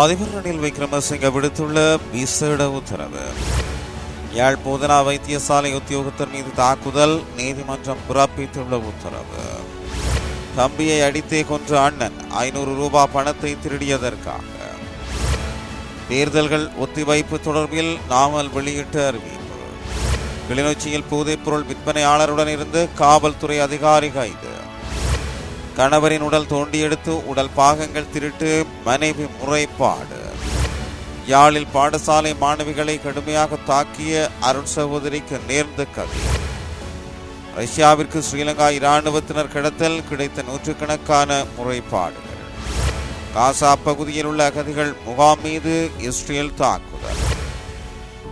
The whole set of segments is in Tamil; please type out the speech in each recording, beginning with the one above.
அதிபர் ரணில் விக்ரமசிங்க விடுத்துள்ள விசேட உத்தரவு. யாழ் போதனா வைத்தியசாலை உத்தியோகத்தர் மீது தாக்குதல் நீதிமன்றம் பிறப்பித்துள்ள உத்தரவு. தம்பியை அடித்தே கொன்ற அண்ணன் ஐநூறு ரூபாய் பணத்தை திருடியதற்காக. தேர்தல்கள் ஒத்திவைப்பு தொடர்பில் நாமல் வெளியிட்ட அறிவிப்பு. கிளிநொச்சியில் போதைப்பொருள் விற்பனையாளருடன் இருந்து காவல்துறை அதிகாரி கைது. கணவரின் உடல் தோண்டி எடுத்து உடல் பாகங்கள் திருட்டு மனைவி முறைப்பாடு. யாழில் பாடசாலை மாணவிகளை கடுமையாக தாக்கிய அருண் சகோதரிக்கு நேர்ந்த கவி. ரஷ்யாவிற்கு ஸ்ரீலங்கா இராணுவத்தினர் கடத்தல் கிடைத்த நூற்றுக்கணக்கான முறைப்பாடுகள். காசா பகுதியில் உள்ள அகதிகள் முகாம் மீது இஸ்ரேல் தாக்குதல்.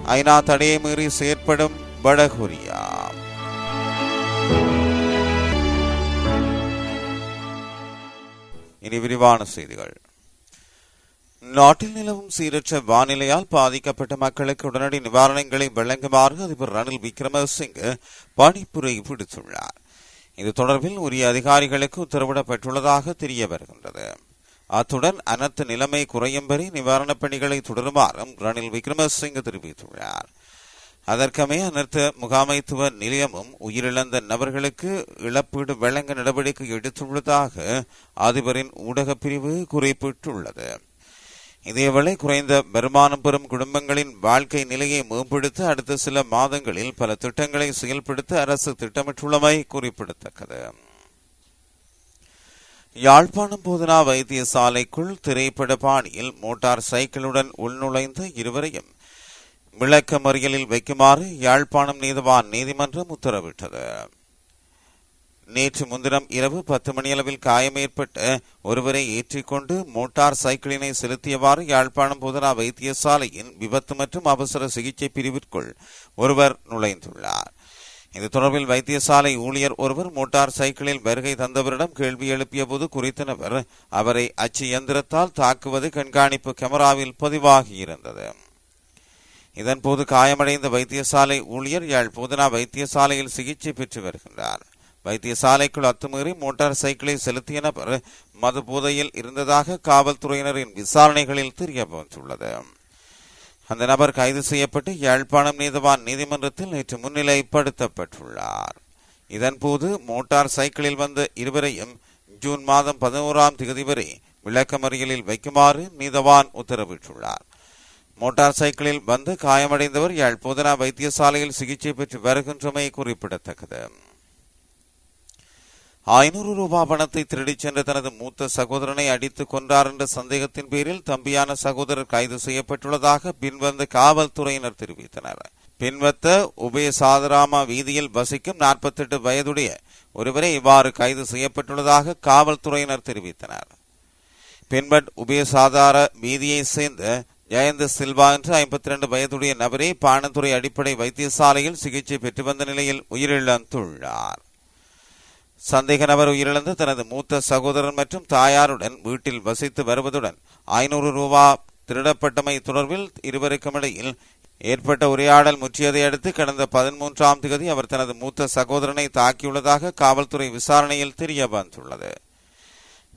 ஐநா தடையை மீறி செயற்படும் வடகொரியா. இனி விரிவான செய்திகள். நாட்டில் நிலவும் சீரற்ற வானிலையால் பாதிக்கப்பட்ட மக்களுக்கு உடனடி நிவாரணங்களை வழங்குமாறு அதிபர் ரணில் விக்ரமசிங்கே பணிப்புரை விடுத்துள்ளார். இது தொடர்பில் உரிய அதிகாரிகளுக்கு உத்தரவிடப்பட்டுள்ளதாக தெரிய வருகின்றது. அத்துடன் அனைத்து நிலைமை குறையும் வரை நிவாரணப் பணிகளை தொடருமாறும் ரணில் விக்ரமசிங்கே தெரிவித்துள்ளார். அதற்கமே அனர்த்த முகாமைத்துவ நிலையமும் உயிரிழந்த நபர்களுக்கு இழப்பீடு வழங்க நடவடிக்கை எடுத்துள்ளதாக அதிபரின் ஊடகப் பிரிவு குறிப்பிட்டுள்ளது. இதேவேளை குறைந்த வருமானம் பெறும் குடும்பங்களின் வாழ்க்கை நிலையை மேம்படுத்த அடுத்த சில மாதங்களில் பல திட்டங்களை செயல்படுத்த அரசு திட்டமிட்டுள்ளமை குறிப்பிடத்தக்கது. யாழ்ப்பாணம் போதனா வைத்தியசாலைக்குள் திரைப்பட பாணியில் மோட்டார் சைக்கிளுடன் உள்நுழைந்த இருவரையும் விளக்க மறியலில் வைக்குமாறு யாழ்ப்பாணம் நீதவான் நீதிமன்றம் உத்தரவிட்டது. நேற்று முன்தினம் இரவு பத்து மணியளவில் காயம் ஏற்பட்ட ஒருவரை ஏற்றிக்கொண்டு மோட்டார் சைக்கிளினை செலுத்தியவாறு யாழ்ப்பாணம் புதனா வைத்தியசாலையின் விபத்து மற்றும் அவசர சிகிச்சை பிரிவிற்குள் ஒருவர் நுழைந்துள்ளார். இது தொடர்பில் வைத்தியசாலை ஊழியர் ஒருவர் மோட்டார் சைக்கிளில் வருகை தந்தவரிடம் கேள்வி எழுப்பிய போது குறித்த நபர் அவரை அச்சு இயந்திரத்தால் தாக்குவது கண்காணிப்பு கேமராவில் பதிவாகியிருந்தது. இதன்போது காயமடைந்த வைத்தியசாலை ஊழியர் யாழ் போதனா வைத்தியசாலையில் சிகிச்சை பெற்று வருகின்றார். வைத்தியசாலைக்குள் அத்துமீறி மோட்டார் சைக்கிளை செலுத்திய நபர் மது போதையில் இருந்ததாக காவல்துறையினரின் விசாரணைகளில் தெரிய வந்துள்ளது அந்த நபர் கைது செய்யப்பட்டு யாழ்ப்பாணம் நீதவான் நீதிமன்றத்தில் நேற்று முன்னிலைப்படுத்தப்பட்டுள்ளார். இதன்போது மோட்டார் சைக்கிளில் வந்த இருவரையும் ஜூன் மாதம் பதினோராம் தேதி வரை விளக்கமறியலில் வைக்குமாறு நீதவான் உத்தரவிட்டுள்ளார். மோட்டார் சைக்கிளில் வந்து காயமடைந்தவர் யாழ் போதனா வைத்தியசாலையில் சிகிச்சை பெற்று வருகின்றமை குறிப்பிடத்தக்கது. ஐநூறு ரூபாய் பணத்தை திருடிச் சென்ற தனது மூத்த சகோதரனை அடித்துக் கொன்றார் என்ற சந்தேகத்தின் பேரில் தம்பியான சகோதரர் கைது செய்யப்பட்டுள்ளதாக பின்வந்த காவல்துறையினர் தெரிவித்தனர். பின்வத்த உபயசாதராமா வீதியில் வசிக்கும் நாற்பத்தெட்டு வயதுடைய ஒருவரை இவ்வாறு கைது செய்யப்பட்டுள்ளதாக காவல்துறையினர் தெரிவித்தனர். பின்பட் உபயசாதார வீதியை சேர்ந்த ஜெயந்த சில்வா என்ற ஐம்பத்தி இரண்டு வயதுடைய நபரே பாணத்துறை அடிப்படை வைத்தியசாலையில் சிகிச்சை பெற்று வந்த நிலையில் உயிரிழந்துள்ளார். சந்தேக நபர் உயிரிழந்து தனது மூத்த சகோதரர் மற்றும் தாயாருடன் வீட்டில் வசித்து வருவதுடன் ஐநூறு ரூபா திருடப்பட்டமை தொடர்பில் இருவருக்கும் இடையில் ஏற்பட்ட உரையாடல் முற்றியதை அடுத்து கடந்த பதிமூன்றாம் தேதி அவர் தனது மூத்த சகோதரனை தாக்கியுள்ளதாக காவல்துறை விசாரணையில் தெரிய வந்துள்ளது.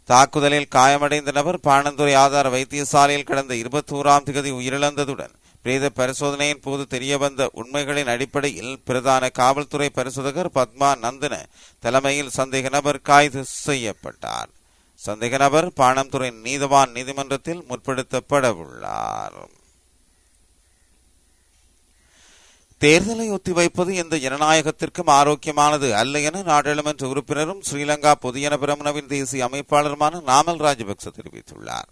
தாக்குதலில் காயமடைந்த நபர் பாணந்துறை ஆதார வைத்தியசாலையில் கடந்த இருபத்தோராம் திகதி உயிரிழந்ததுடன் பிரேத பரிசோதனையின் போது தெரியவந்த உண்மைகளின் அடிப்படையில் பிரதான காவல்துறை பரிசோதகர் பத்மா நந்தன தலைமையில் சந்தேக நபர் கைது செய்யப்பட்டார். சந்தேக நபர் பாணந்துறை நீதவான் நீதிமன்றத்தில் முற்படுத்தப்பட உள்ளார் தேர்தலை ஒத்திவைப்பது எந்த ஜனநாயகத்திற்கும் ஆரோக்கியமானது அல்ல என நாடாளுமன்ற உறுப்பினரும் ஸ்ரீலங்கா பொதுஜன பிரமுனவின் தேசிய அமைப்பாளருமான நாமல் ராஜபக்ச தெரிவித்துள்ளார்.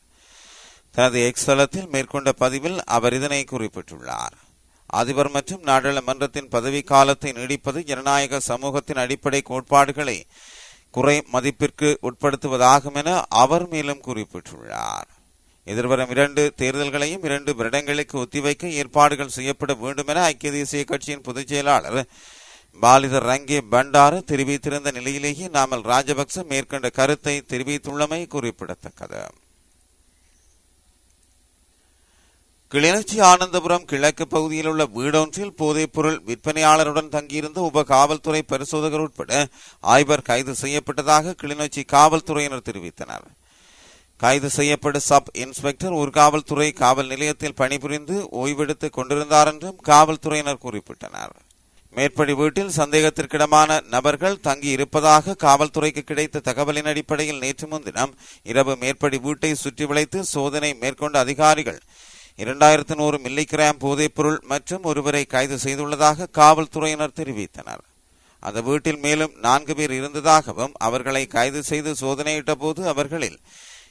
தனது எக்ஸ் தளத்தில் மேற்கொண்ட பதிவில் அவர் இதனை குறிப்பிட்டுள்ளார். அதிபர் மற்றும் நாடாளுமன்றத்தின் பதவி காலத்தை நீடிப்பது ஜனநாயக சமூகத்தின் அடிப்படை கோட்பாடுகளை குறை மதிப்பிற்கு உட்படுத்துவதாகும் என அவர் மேலும் குறிப்பிட்டுள்ளார். எதிர்வரும் இரண்டு தேர்தல்களையும் இரண்டு வருடங்களுக்கு ஒத்திவைக்க ஏற்பாடுகள் செய்யப்பட வேண்டும் என ஐக்கிய தேசிய கட்சியின் பொதுச் செயலாளர் பாலிதர் ரங்கே பண்டார தெரிவித்திருந்த நிலையிலேயே நாமல் ராஜபக்ச மேற்கொண்ட கருத்தை தெரிவித்துள்ளமை குறிப்பிடத்தக்கது. கிளிநொச்சி ஆனந்தபுரம் கிழக்கு பகுதியில் உள்ள வீடொன்றில் போதைப்பொருள் விற்பனையாளருடன் தங்கியிருந்த உப காவல்துறை பரிசோதகர் உட்பட ஆய்வர் கைது செய்யப்பட்டதாக கிளிநொச்சி காவல்துறையினர் தெரிவித்தனர். கைது செய்யப்பட்ட சப் இன்ஸ்பெக்டர் ஒரு காவல்துறை காவல் நிலையத்தில் பணிபுரிந்து ஓய்வெடுத்துக் கொண்டிருந்தார் என்றும் காவல்துறையினர் குறிப்பிட்டனர். மேற்படி வீட்டில் சந்தேகத்திற்கிடமான நபர்கள் தங்கி இருப்பதாக காவல்துறைக்கு கிடைத்த தகவலின் அடிப்படையில் நேற்று முன்தினம் இரவு மேற்படி வீட்டை சுற்றி வளைத்து சோதனை மேற்கொண்ட அதிகாரிகள் இரண்டாயிரத்து நூறு மில்லிகிராம் போதைப்பொருள் மற்றும் ஒருவரை கைது செய்துள்ளதாக காவல்துறையினர் தெரிவித்தனர். அந்த வீட்டில் மேலும் நான்கு பேர் இருந்ததாகவும் அவர்களை கைது செய்து சோதனையிட்ட போது அவர்களில்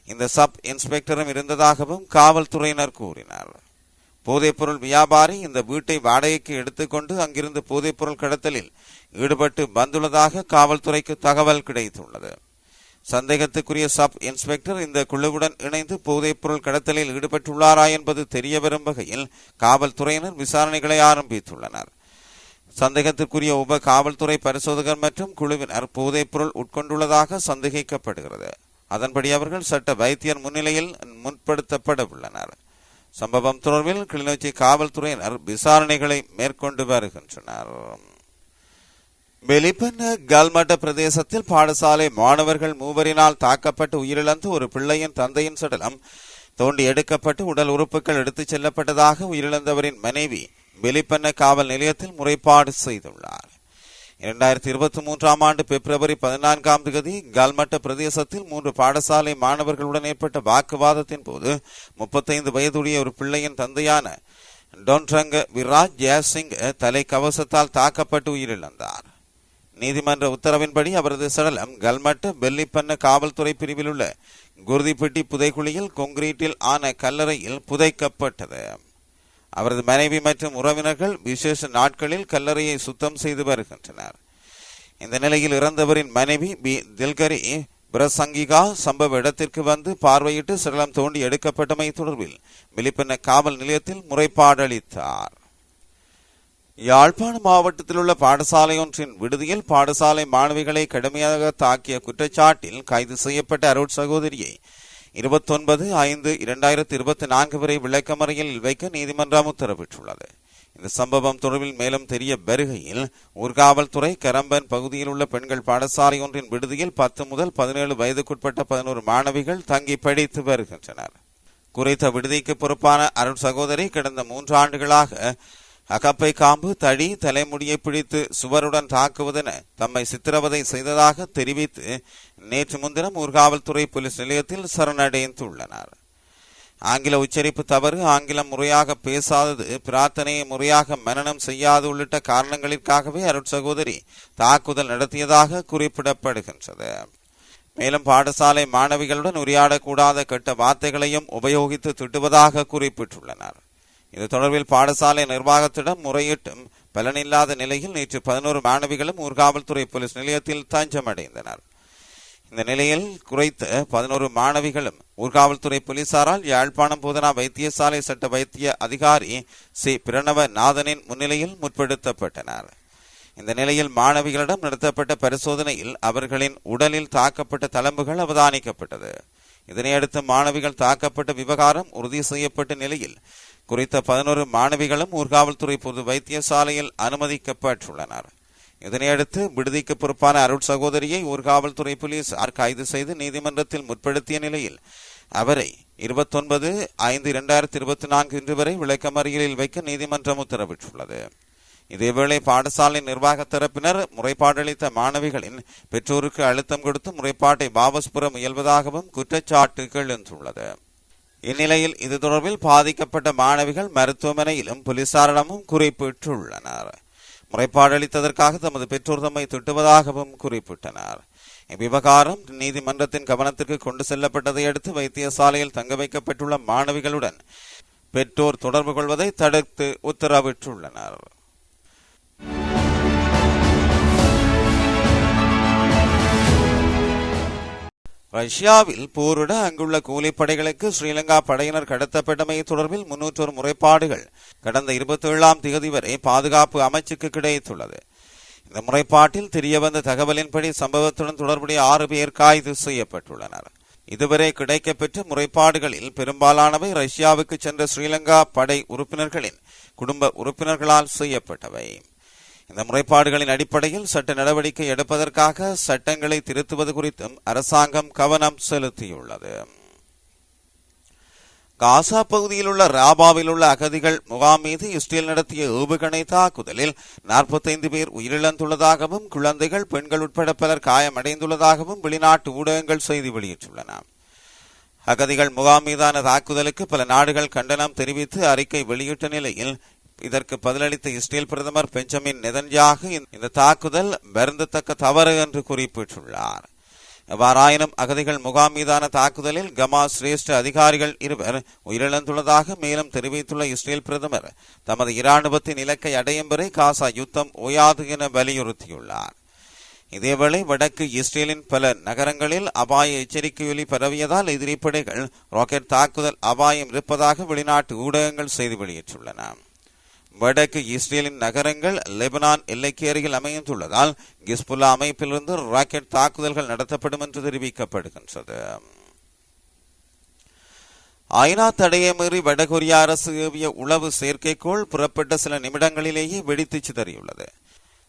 இந்த சப் இன்ஸ்பெக்டரும் இருந்ததாகவும் காவல்துறையினர் கூறினார். போதைப்பொருள் வியாபாரி இந்த வீட்டை வாடகைக்கு எடுத்துக்கொண்டு அங்கிருந்து போதைப்பொருள் கடத்தலில் ஈடுபட்டு வந்துள்ளதாக காவல்துறைக்கு தகவல் கிடைத்துள்ளது. சந்தேகத்துக்குரிய சப் இன்ஸ்பெக்டர் இந்த குழுவுடன் இணைந்து போதைப்பொருள் கடத்தலில் ஈடுபட்டுள்ளாரா என்பது தெரிய வரும் வகையில் காவல்துறையினர் விசாரணைகளை ஆரம்பித்துள்ளனர். சந்தேகத்திற்குரிய உப காவல்துறை பரிசோதகர் மற்றும் குழுவினர் போதைப்பொருள் உட்கொண்டுள்ளதாக சந்தேகிக்கப்படுகிறது. அதன்படி அவர்கள் சட்ட வைத்தியர் முன்னிலையில் முன்படுத்தப்பட உள்ளனர் சம்பவம் தொடர்பில் கிளிநொச்சி காவல்துறையினர் விசாரணைகளை மேற்கொண்டு வருகின்றனர். வெளிப்பண்ண கல்மட்ட பிரதேசத்தில் பாடசாலை மாணவர்கள் மூவரினால் தாக்கப்பட்டு உயிரிழந்து ஒரு பிள்ளையின் தந்தையின் சடலம் தோண்டி எடுக்கப்பட்டு உடல் உறுப்புகள் எடுத்துச் செல்லப்பட்டதாக உயிரிழந்தவரின் மனைவி வெளிப்பண்ண காவல் நிலையத்தில் முறைப்பாடு செய்துள்ளார். இரண்டாயிரத்தி இருபத்தி மூன்றாம் ஆண்டு பிப்ரவரி பதினான்காம் தேதி கல்மட்ட பிரதேசத்தில் மூன்று பாடசாலை மாணவர்களுடன் ஏற்பட்ட வாக்குவாதத்தின் போது முப்பத்தைந்து வயதுடைய ஒரு பிள்ளையின் தந்தையான டொன்ரங்க விராஜ் ஜெயசிங் தலை கவசத்தால் தாக்கப்பட்டு உயிரிழந்தார். நீதிமன்ற உத்தரவின்படி அவரது சடலம் கல்மட்ட வெள்ளிப்பண்ண காவல்துறை பிரிவில் உள்ள குருதிப்பட்டி புதைக்குழியில் கொங்கிரீட்டில் ஆன கல்லறையில் புதைக்கப்பட்டது. அவரது மனைவி மற்றும் உறவினர்கள் விசேஷ நாட்களில் கல்லறையை சுத்தம் செய்து வருகின்றனர். இந்த நிலையில் இறந்தவரின் மனைவி பி. தில்கரி பிரசங்கிகா சம்பவ இடத்திற்கு வந்து பார்வையிட்டு சடலம் தோண்டி எடுக்கப்பட்டமை தொடர்பில் விழிப்பின காவல் நிலையத்தில் முறைப்பாடு அளித்தார் மாவட்டத்தில் உள்ள பாடசாலை ஒன்றின் விடுதியில் பாடசாலை மாணவிகளை கடுமையாக தாக்கிய குற்றச்சாட்டில் கைது செய்யப்பட்ட அருட் சகோதரியை இருபத்தொன்பது ஐந்து இரண்டாயிரத்தி இருபத்தி நான்கு வரை விளக்கமறையில் வைக்க நீதிமன்றம் உத்தரவிட்டுள்ளது. இந்த சம்பவம் தொடர்பில் மேலும் தெரிய வருகையில் ஊர்காவல்துறை கரம்பன் பகுதியில் உள்ள பெண்கள் பாடசாலை ஒன்றின் விடுதியில் பத்து முதல் பதினேழு வயதுக்குட்பட்ட பதினோரு மாணவிகள் தங்கி படித்து வருகின்றனர். குறித்த விடுதிக்கு பொறுப்பான அருண் சகோதரி கடந்த மூன்று ஆண்டுகளாக அகப்பை காம்பு தடி தலைமுடியை பிடித்து சுவருடன் தாக்குவதென தம்மை சித்திரவதை செய்ததாக தெரிவித்து நேற்று முன்தினம் ஊர்காவல்துறை போலீஸ் நிலையத்தில் சரணடைந்துள்ளனர். ஆங்கில உச்சரிப்பு தவறு ஆங்கிலம் முறையாக பேசாதது பிரார்த்தனையை முறையாக மனனம் செய்யாது உள்ளிட்ட காரணங்களிற்காகவே அருட்சகோதரி தாக்குதல் நடத்தியதாக குறிப்பிடப்படுகின்றது. மேலும் பாடசாலை மாணவிகளுடன் உரையாடக்கூடாத கெட்ட வார்த்தைகளையும் உபயோகித்து திட்டுவதாக குறிப்பிட்டுள்ளனர். இது தொடர்பில் பாடசாலை நிர்வாகத்திடம் முறையிட்டும் பலனில்லாத நிலையில் நேற்று பதினோரு மாணவிகளும் ஊர்காவல்துறை போலீஸ் நிலையத்தில் தஞ்சமடைந்தனர். இந்த நிலையில் குறைத்த பதினோரு மாணவிகளும் ஊர்காவல்துறை போலீசாரால் யாழ்ப்பாணம் போதனா வைத்தியசாலை சட்ட வைத்திய அதிகாரி சி. பிரணவ நாதனின் முன்னிலையில் முற்படுத்தப்பட்டனர். இந்த நிலையில் மாணவிகளிடம் நடத்தப்பட்ட பரிசோதனையில் அவர்களின் உடலில் தாக்கப்பட்ட தளம்புகள் அவதானிக்கப்பட்டது. இதனையடுத்து மாணவிகள் தாக்கப்பட்ட விவகாரம் உறுதி செய்யப்பட்ட நிலையில் குறித்த பதினோரு மாணவிகளும் ஊர்காவல்துறை பொது வைத்தியசாலையில் அனுமதிக்கப்பட்டுள்ளனர். இதனையடுத்து விடுதிக்கு பொறுப்பான அருட் சகோதரியை ஊர்காவல்துறை போலீசார் கைது செய்து நீதிமன்றத்தில் முற்படுத்திய நிலையில் அவரை இருபத்தொன்பது ஐந்து இரண்டாயிரத்தி இருபத்தி நான்கு இன்று வரை விளக்கமறியலில் வைக்க நீதிமன்றம் உத்தரவிட்டுள்ளது. இதேவேளை பாடசாலை நிர்வாக தரப்பினர் முறைப்பாடளித்த மாணவிகளின் பெற்றோருக்கு அழுத்தம் கொடுத்து முறைப்பாட்டை வாபஸ் பெற முயல்வதாகவும் குற்றச்சாட்டு எழுந்துள்ளது. இந்நிலையில் இது தொடர்பில் பாதிக்கப்பட்ட மாணவிகள் மருத்துவமனையிலும் போலீசாரிடமும் குறிப்பிட்டுள்ளனர். முறைப்பாடு அளித்ததற்காக தமது பெற்றோர் தம்மை திட்டுவதாகவும் குறிப்பிட்டனர். இவ்விவகாரம் நீதிமன்றத்தின் கவனத்திற்கு கொண்டு செல்லப்பட்டதை அடுத்து வைத்தியசாலையில் தங்க வைக்கப்பட்டுள்ள மாணவிகளுடன் பெற்றோர் தொடர்பு கொள்வதை தடுத்து உத்தரவிட்டுள்ளனர். ரஷ்யாவில் போரிட அங்குள்ள கூலிப்படைகளுக்கு ஸ்ரீலங்கா படையினர் கடத்தப்பட்டமை தொடர்பில் முன்னூற்றொரு முறைப்பாடுகள் கடந்த இருபத்தி ஏழாம் தேதி வரை பாதுகாப்பு அமைச்சுக்கு கிடைத்துள்ளது. இந்த முறைப்பாட்டில் தெரியவந்த தகவலின்படி சம்பவத்துடன் தொடர்புடைய ஆறு பேர் கைது செய்யப்பட்டுள்ளனர். இதுவரை கிடைக்கப்பெற்ற முறைப்பாடுகளில் பெரும்பாலானவை ரஷ்யாவுக்கு சென்ற ஸ்ரீலங்கா படை உறுப்பினர்களின் குடும்ப உறுப்பினர்களால் செய்யப்பட்டவை. இந்த முறைப்பாடுகளின் அடிப்படையில் சட்ட நடவடிக்கை எடுப்பதற்காக சட்டங்களை திருத்துவது குறித்தும் அரசாங்கம் கவனம் செலுத்தியுள்ளது. காசா பகுதியில் உள்ள ராபாவில் உள்ள அகதிகள் முகாம் மீது இஸ்ரேல் நடத்திய ஏவுகணை தாக்குதலில் நாற்பத்தைந்து பேர் உயிரிழந்துள்ளதாகவும் குழந்தைகள் பெண்கள் உட்பட பலர் காயமடைந்துள்ளதாகவும் வெளிநாட்டு ஊடகங்கள் செய்தி வெளியிட்டுள்ளன. அகதிகள் முகாம் மீதான தாக்குதலுக்கு பல நாடுகள் கண்டனம் தெரிவித்து அறிக்கை வெளியிட்ட நிலையில் இதற்கு பதிலளித்த இஸ்ரேல் பிரதமர் பெஞ்சமின் நெதன்யாகு இந்த தாக்குதல் வருந்தத்தக்க தவறு என்று குறிப்பிட்டுள்ளார். எவ்வாறாயினும் அகதிகள் முகாம் மீதான தாக்குதலில் கமா சிரேஷ்ட அதிகாரிகள் இருவர் உயிரிழந்துள்ளதாக மேலும் தெரிவித்துள்ள இஸ்ரேல் பிரதமர் தமது இராணுவத்தின் இலக்கை அடையும் வரை காசா யுத்தம் ஓயாது என வலியுறுத்தியுள்ளார். இதேவேளை வடக்கு இஸ்ரேலின் பல நகரங்களில் அபாய எச்சரிக்கையொலி பரவியதால் எதிரிப்படைகள் ராக்கெட் தாக்குதல் அபாயம் இருப்பதாக வெளிநாட்டு ஊடகங்கள் செய்தி வெளியிட்டுள்ளன. வடக்கு இஸ்ரேலின் நகரங்கள் லெபனான் எல்லைக்கு அருகில் அமைந்துள்ளதால் கிஸ்புல்லா அமைப்பிலிருந்து ராக்கெட் தாக்குதல்கள் நடத்தப்படும் என்று தெரிவிக்கப்படுகின்றது. ஐநா தடையை மீறி வடகொரிய அரசு ஏவிய உளவு செயற்கைக்கோள் புறப்பட்ட சில நிமிடங்களிலேயே வெடித்து சிதறியுள்ளது.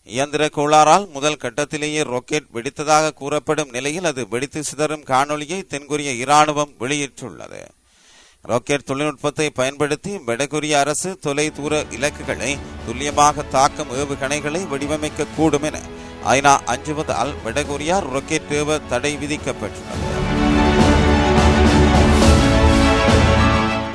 இயந்திர கோளாறால் முதல் கட்டத்திலேயே ராக்கெட் வெடித்ததாக கூறப்படும் நிலையில் அது வெடித்து சிதறும் காணொலியை தென்கொரிய இராணுவம் வெளியிட்டுள்ளது. ராக்கெட் தொழில்நுட்பத்தை பயன்படுத்தி வடகொரிய அரசு தொலை தூர இலக்குகளை துல்லியமாக தாக்கும் ஏவுகணைகளை வடிவமைக்க கூடும் என ஐநா அஞ்சுவதால் வடகொரியா ராக்கெட் ஏவ தடை விதிக்கப்பட்டுள்ளது.